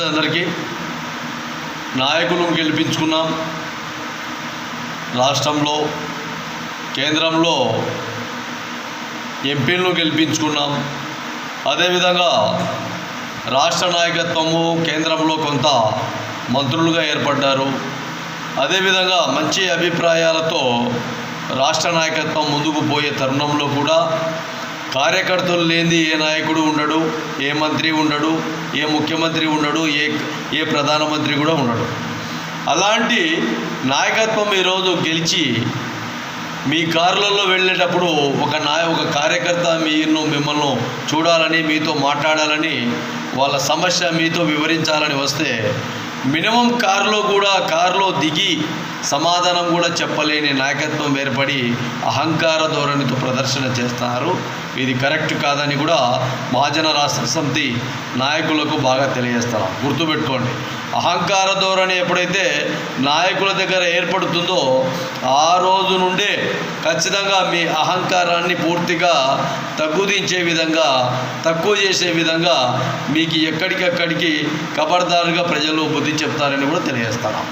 నమస్తే అందరికీ. నాయకులను గెలిపించుకున్నాం. రాష్ట్రంలో కేంద్రంలో ఎంపీలను గెలిపించుకున్నాం. అదేవిధంగా రాష్ట్ర నాయకత్వము కేంద్రంలో కొంత మంత్రులుగా ఏర్పడ్డారు. అదేవిధంగా మంచి అభిప్రాయాలతో రాష్ట్ర నాయకత్వం ముందుకు పోయే తరుణంలో కూడా కార్యకర్తలు లేని ఏ నాయకుడు ఉండడు ఏ మంత్రి ఉండడు ఏ ముఖ్యమంత్రి ఉండడు ఏ ఏ ప్రధానమంత్రి కూడా ఉండడు. అలాంటి నాయకత్వం ఈరోజు గెలిచి మీ కారులలో వెళ్ళేటప్పుడు ఒక నాయ ఒక కార్యకర్త మీరు మిమ్మల్ని చూడాలని మీతో మాట్లాడాలని వాళ్ళ సమస్య మీతో వివరించాలని వస్తే మినిమం కారులో కూడా కారులో దిగి సమాధానం కూడా చెప్పలేని నాయకత్వం ఏర్పడి అహంకార ధోరణితో ప్రదర్శన చేస్తున్నారు. ఇది కరెక్ట్ కాదని కూడా మహాజన రాష్ట్ర సమితి నాయకులకు బాగా తెలియజేస్తున్నాం. గుర్తుపెట్టుకోండి. అహంకార ధోరణి ఎప్పుడైతే నాయకుల దగ్గర ఏర్పడుతుందో ఆ రోజు నుండే ఖచ్చితంగా మీ అహంకారాన్ని పూర్తిగా తగ్గుదించే విధంగా తక్కువ చేసే విధంగా మీకు ఎక్కడికక్కడికి ఖబర్దారుగా ప్రజలు బుద్ధి చెప్తారని కూడా తెలియజేస్తున్నాం.